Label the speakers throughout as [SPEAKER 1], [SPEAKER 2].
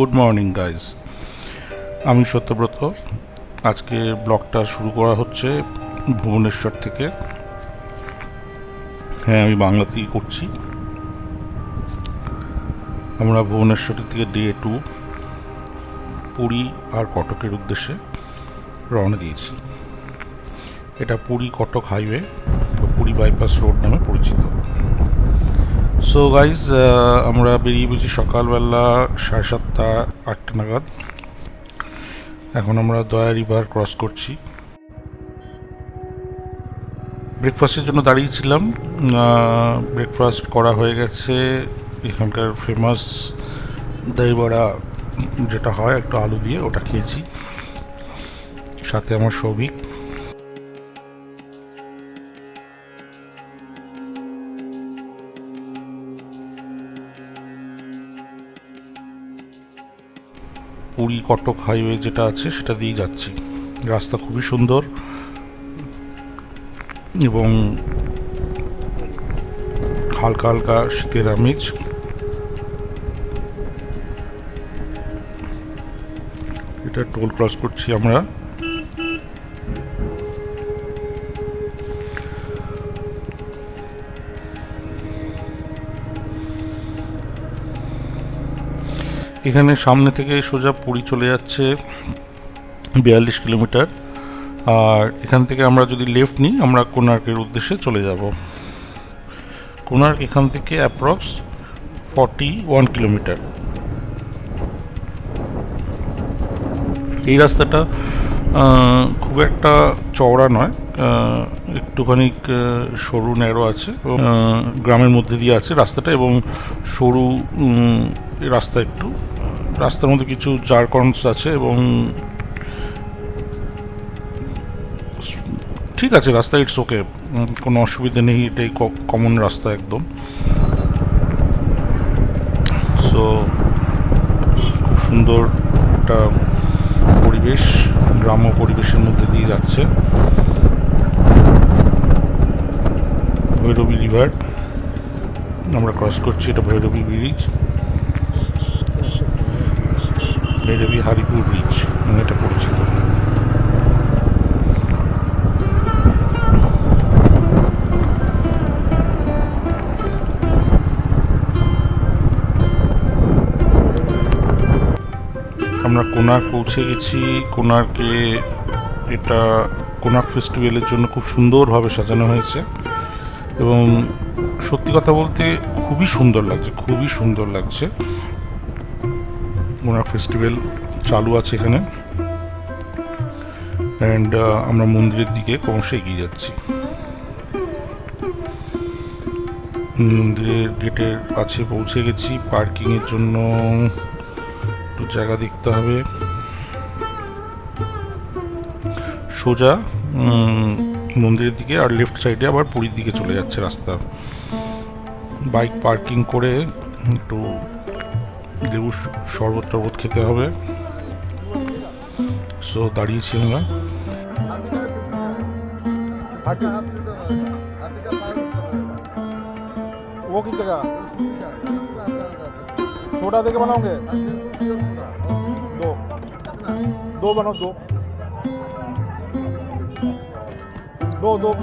[SPEAKER 1] Good morning guys আমি সত্যব্রত। আজকে ব্লগটা শুরু করা হচ্ছে ভুবনেশ্বর থেকে। হ্যাঁ আমি বাংলাতেই করছি। আমরা ভুবনেশ্বরের থেকে ডে টু পুরী আর কটকের উদ্দেশ্যে রওনা দিয়েছি। এটা Puri Cuttack highway Puri bypass road নামে পরিচিত। সো গাইজ আমরা বেরিয়ে পেয়েছি সকালবেলা সাড়ে সাতটা, আটটা নাগাদ। এখন আমরা দয়া রিভার ক্রস করছি। ব্রেকফাস্টের জন্য দাঁড়িয়েছিলাম। ব্রেকফাস্ট করা হয়ে গেছে এখানকার ফেমাস দই বড়া যেটা হয়, একটু আলু দিয়ে, ওটা খেয়েছি। সাথে আমার সৌভিক। পুরী কটক হাইওয়ে যেটা আছে সেটা দিয়েই যাচ্ছি। রাস্তা খুবই সুন্দর। এবং হালকা হালকা শীতের আমেজ। এটা টোল ক্রস করছি আমরা। এখানে সামনে থেকে সোজা পুরী চলে যাচ্ছে বিয়াল্লিশ কিলোমিটার। আর এখান থেকে আমরা যদি লেফট নিই, আমরা কোনার্কের উদ্দেশ্যে চলে যাব। কোনার্ক এখান থেকে অ্যাপ্রক্স ফর্টি ওয়ান কিলোমিটার। এই রাস্তাটা খুব একটা চওড়া নয় একটুখানি সরু ন্যারো আছে গ্রামের মধ্যে দিয়ে আছে রাস্তাটা, এবং সরু রাস্তা একটু রাস্তার মধ্যে কিছু জারকন্স আছে, এবং ঠিক আছে, রাস্তা ইটস ওকে কোনো অসুবিধা নেই, এটাই কমন রাস্তা একদম। সো খুব সুন্দর একটা পরিবেশ, গ্রাম্য পরিবেশের মধ্যে দিয়ে যাচ্ছে। ভৈরবী রিভার আমরা ক্রস করছি এটা ভৈরবী ব্রিজ ভৈরবী হারিপুর ব্রিজ এটা পরিচিত আমরা কোনার্ক পৌঁছে গেছি। কোনার্কে এটা কোনার্ক ফেস্টিভ্যালের জন্য খুব সুন্দরভাবে সাজানো হয়েছে। এবং সত্যি কথা বলতে খুবই সুন্দর লাগছে, খুবই সুন্দর লাগছে। কোনার্ক ফেস্টিভ্যাল চালু আছে এখানে। অ্যান্ড আমরা মন্দিরের দিকে ক্রমশ এগিয়ে যাচ্ছি। মন্দিরের গেটের কাছে পৌঁছে গেছি। পার্কিংয়ের জন্য একটু জায়গা দেখতে হবে। সোজা উম, মন্দিরের দিকে আর লেফট সাইডে আবার পুরীর দিকে চলে যাচ্ছে রাস্তা বাইক পার্কিং করে একটু লেবু শ- শরবত টরবত খেতে হবে সো দাঁড়িয়েছি আমরা
[SPEAKER 2] वो कितने का छोटा दे के बनाओगे दो दो बनाओ दो doğdum.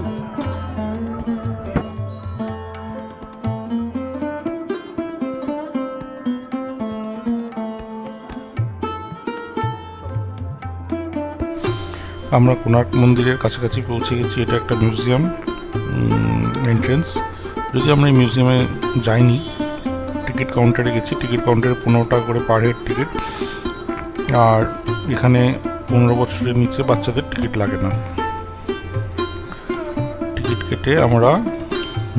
[SPEAKER 1] আমরা কোনার্ক মন্দিরের কাছাকাছি পৌঁছে গেছি। এটা একটা মিউজিয়াম এন্ট্রেন্স যদি আমরা এই মিউজিয়ামে যাইনি টিকিট কাউন্টারে গেছি। টিকিট কাউন্টারে পনেরো টাকা করে পার হেড টিকিট আর এখানে পনেরো বছরের নিচে বাচ্চাদের টিকিট লাগে না। টিকিট কেটে আমরা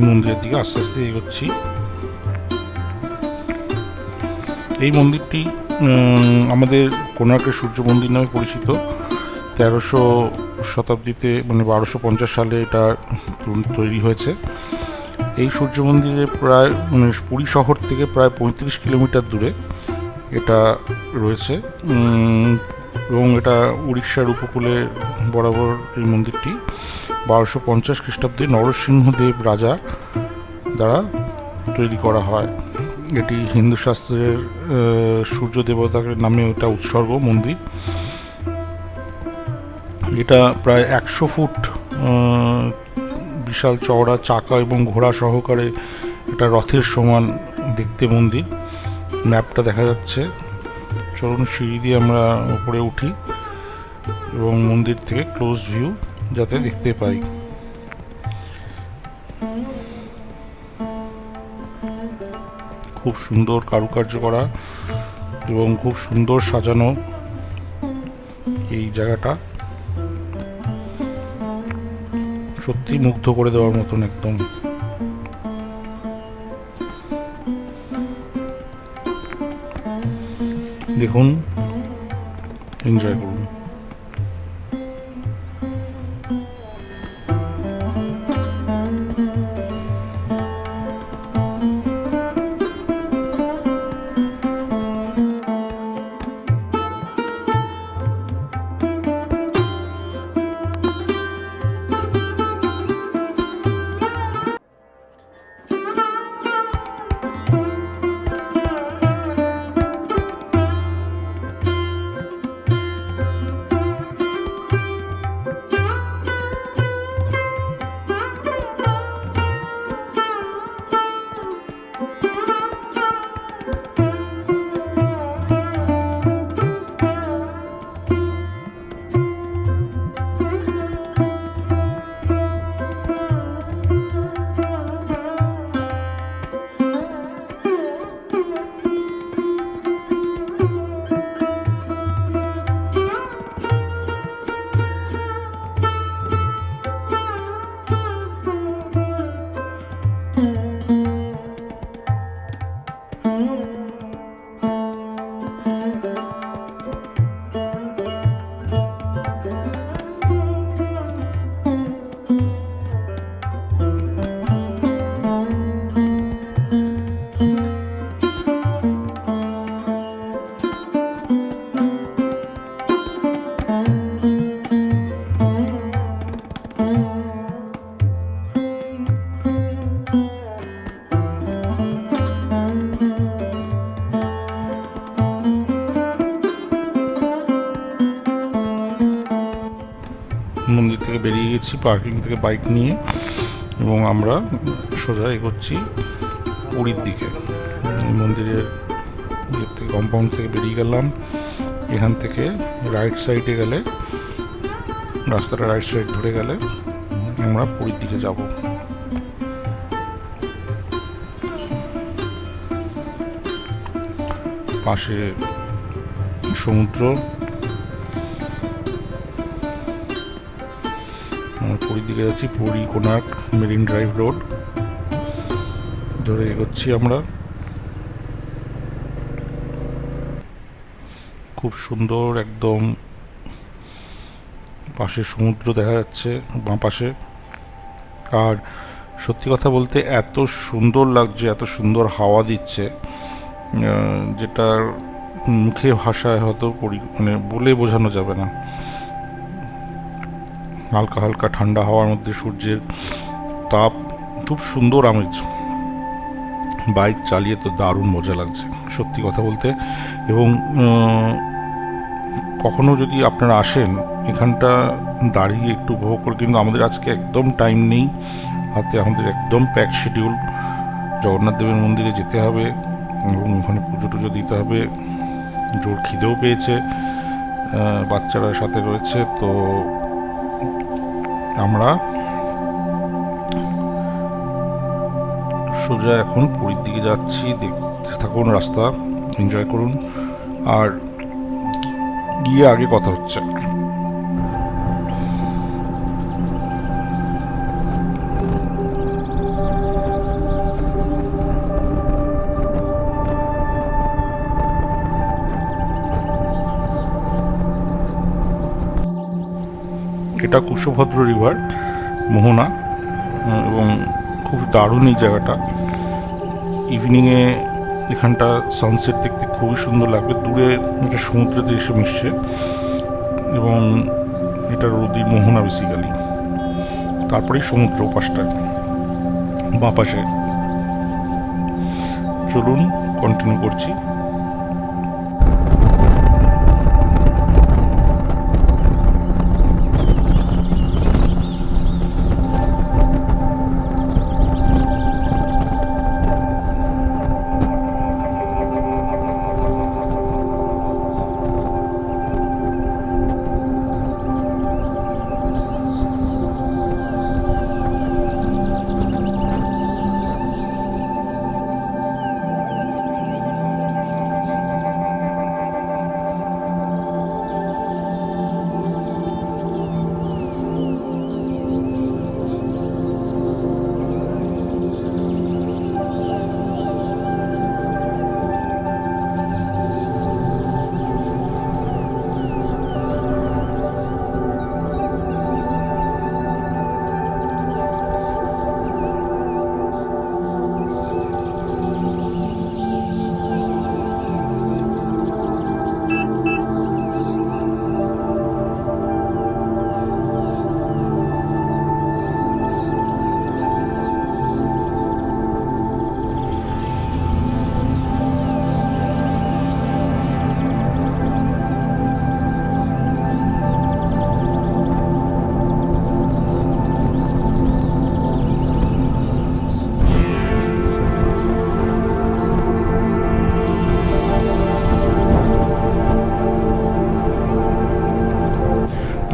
[SPEAKER 1] মন্দিরের দিকে আস্তে আস্তে এগোচ্ছি। এই মন্দিরটি আমাদের কোনার্কের সূর্য মন্দির নামে পরিচিত। তেরোশো শতাব্দীতে মানে বারোশো পঞ্চাশ সালে এটা তৈরি হয়েছে। এই সূর্য মন্দিরে প্রায় মানে পুরী শহর থেকে প্রায় পঁয়ত্রিশ কিলোমিটার দূরে এটা রয়েছে। এবং এটা উড়িষ্যার উপকূলে বরাবর এই মন্দিরটি। বারোশো পঞ্চাশ খ্রিস্টাব্দে নরসিংহদেব রাজা দ্বারা তৈরি করা হয়। এটি হিন্দু শাস্ত্রের সূর্য দেবতার নামে এটা উৎসর্গ মন্দির। এটা প্রায় একশো ফুট বিশাল চওড়া, চাকা এবং ঘোড়া সহকারে এটা রথের সমান দেখতে মন্দির। ম্যাপটা দেখা যাচ্ছে। চলুন সিঁড়ি দিয়ে আমরা উপরে উঠি এবং মন্দির থেকে ক্লোজ ভিউ। যাতে দেখতে পাই। খুব সুন্দর কারুকার্য করা এবং খুব সুন্দর সাজানো এই জায়গাটা। সত্যি মুগ্ধ করে দেওয়ার মতন একদম। দেখুন এনজয় করুন। পার্কিং থেকে বাইক নিয়ে এবং আমরা সোজা এগোচ্ছি পুরীর দিকে। মন্দিরের ইয়ে থেকে কম্পাউন্ড থেকে বেরিয়ে গেলাম। এখান থেকে রাইট সাইডে গেলে, রাস্তাটা রাইট সাইড ধরে গেলে আমরা পুরীর দিকে যাব। পাশে সমুদ্র পুরীর দিকে যাচ্ছি, Puri Konark marine drive road. ধরে এগোচ্ছি আমরা। খুব সুন্দর একদম পাশে সমুদ্র দেখা যাচ্ছে, বাঁ পাশে। আর সত্যি কথা বলতে এত সুন্দর লাগছে, এত সুন্দর হাওয়া দিচ্ছে যেটার মুখে ভাষায় হয়তো মানে বলে বোঝানো যাবে না। হালকা হালকা ঠান্ডা হাওয়ার মধ্যে সূর্যের তাপ, খুব সুন্দর আমেজ। বাইক চালিয়ে তো দারুণ মজা লাগছে, সত্যি কথা বলতে। এবং কখনো যদি আপনারা আসেন, এখানটা দাঁড়িয়ে একটু উপভোগ করে কিন্তু আমাদের আজকে একদম টাইম নেই। হাতে আমাদের একদম প্যাক শিডিউল জগন্নাথ দেবের মন্দিরে যেতে হবে এবং ওখানে পুজো টুজো দিতে হবে। জোর খিদেও পেয়েছে বাচ্চারা সাথে রয়েছে, তো আমরা সোজা এখন পুরীর দিকে যাচ্ছি। দেখতে থাকুন রাস্তা এনজয় করুন। আর গিয়ে আগে কথা হচ্ছে। এটা কুশভদ্র রিভার মোহনা এবং খুব দারুণ এই জায়গাটা। ইভিনিংয়ে এখানটা সানসেট দেখতে খুবই সুন্দর লাগবে। দূরে একটা সমুদ্রেতে এসে মিশছে। এবং এটা রোদি মোহনা বেসিক্যালি তারপরেই সমুদ্র পাশটায় বাঁ পাশে। চলুন কন্টিনিউ করছি।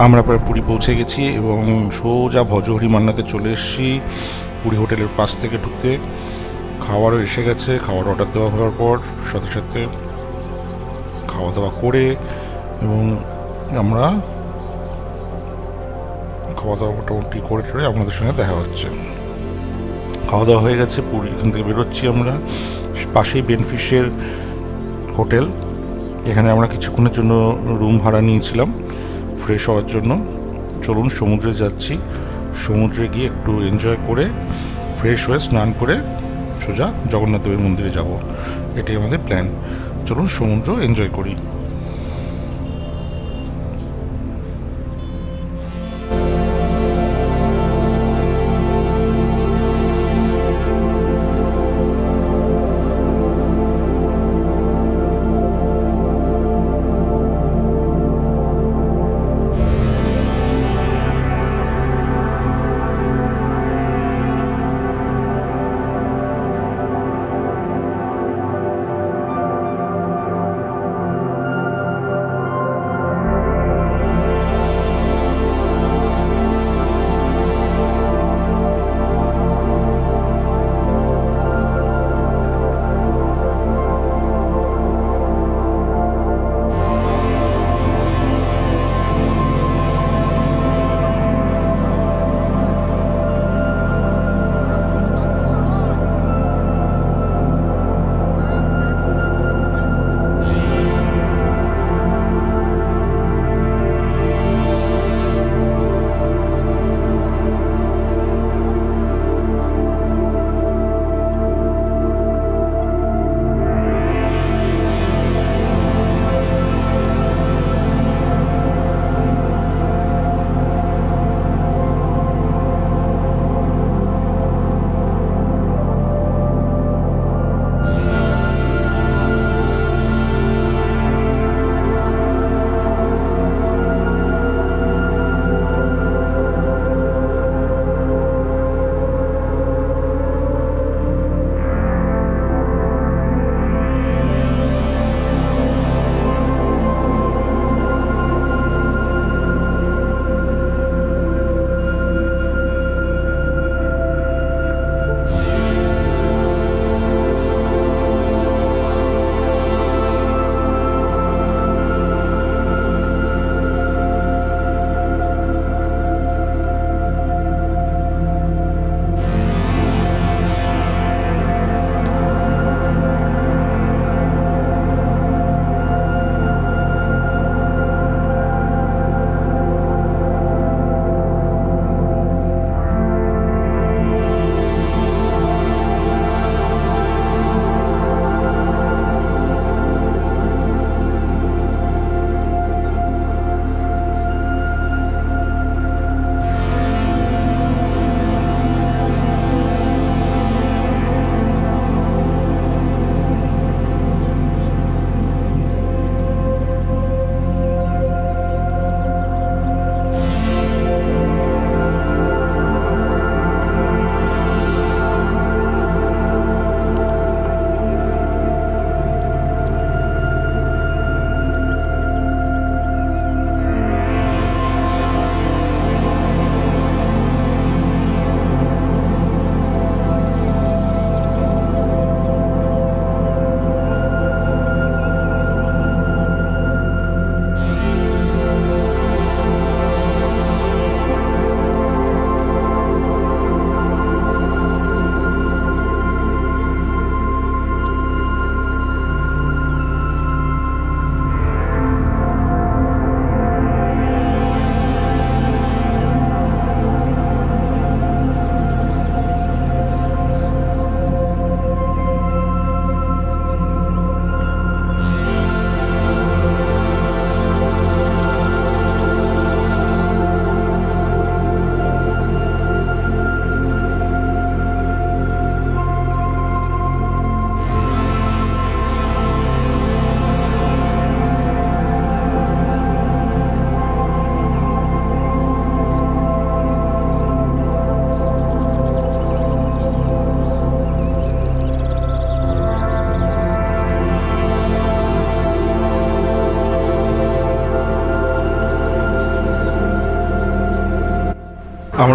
[SPEAKER 1] আমরা প্রায় পুরী পৌঁছে গেছি এবং সোজা ভজহরি মান্নাতে চলে এসেছি। পুরী হোটেলের পাশ থেকে ঢুকতে। খাওয়ারও এসে গেছে, খাওয়ার অর্ডার দেওয়া হওয়ার পর সাথে সাথে খাওয়া দাওয়া করে এবং আমরা খাওয়া দাওয়া মোটামুটি করে টরে আপনাদের সঙ্গে দেখা হচ্ছে। খাওয়া দাওয়া হয়ে গেছে, পুরী এখান থেকে বেরোচ্ছি আমরা। পাশেই বেনফিশের হোটেল। এখানে আমরা কিছুক্ষণের জন্য রুম ভাড়া নিয়েছিলাম। ফ্রেশ হওয়ার জন্য। চলুন সমুদ্রে যাচ্ছি। সমুদ্রে গিয়ে একটু এনজয় করে ফ্রেশ হয়ে স্নান করে সোজা জগন্নাথ দেবের মন্দিরে যাব। এটাই আমাদের প্ল্যান চলুন সমুদ্র এনজয় করি।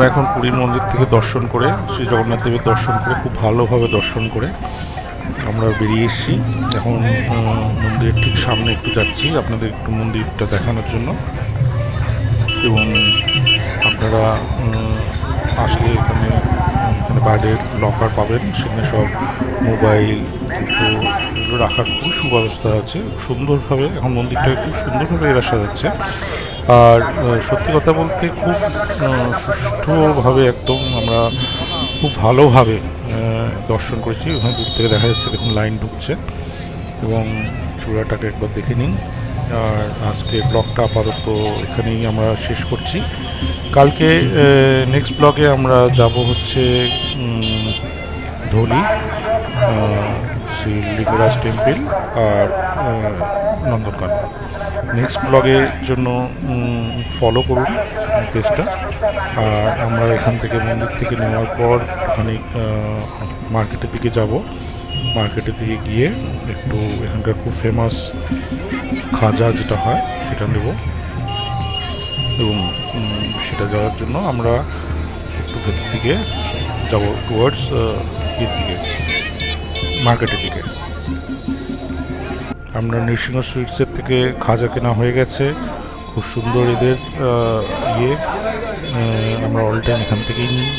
[SPEAKER 1] এখন পুরীর মন্দির থেকে দর্শন করে, শ্রী জগন্নাথ দেবের দর্শন করে, খুব ভালোভাবে দর্শন করে আমরা বেরিয়ে এসেছি। এখন মন্দিরের ঠিক সামনে একটু যাচ্ছি আপনাদের একটু মন্দিরটা দেখানোর জন্য। এবং আপনারা আসলে এখানে এখানে বাইরের লকার পাবেন, সেখানে সব মোবাইল, জুতো, এগুলো রাখার খুব সুব্যবস্থা আছে। সুন্দরভাবে, এখন মন্দিরটাকে খুব সুন্দরভাবে এরা সাজাচ্ছে। আর সত্যি কথা বলতে খুব সুষ্ঠুভাবে একদম আমরা খুব ভালোভাবে দর্শন করেছি। ওখানে দূর থেকে দেখা যাচ্ছে, দেখুন লাইন ঢুকছে এবং চূড়াটাকে একবার দেখে নিন। আর আজকে ব্লগটা আপাতত এখানেই আমরা শেষ করছি। কালকে নেক্সট ব্লগে আমরা যাব হচ্ছে ধলি শ্রী লিঙ্গরাজ টেম্পল আর নন্দনকানন। নেক্সট ব্লগের জন্য ফলো করুন পেজটা আর আমরা এখান থেকে মন্দির থেকে নেওয়ার পর ওখানে মার্কেটের দিকে যাব। মার্কেটের দিকে গিয়ে একটু এখানকার খুব ফেমাস খাজা যেটা হয়, সেটা নেব। এবং সেটা যাওয়ার জন্য আমরা একটু ভেতর দিকে যাব টুয়ার্ডস এর দিকে মার্কেটের দিকে। আমরা নৃসিংহ সুইটসের থেকে খাজা কেনা হয়ে গেছে। খুব সুন্দর এদের ইয়ে। আমরা অল টাইম এখান থেকেই নিই।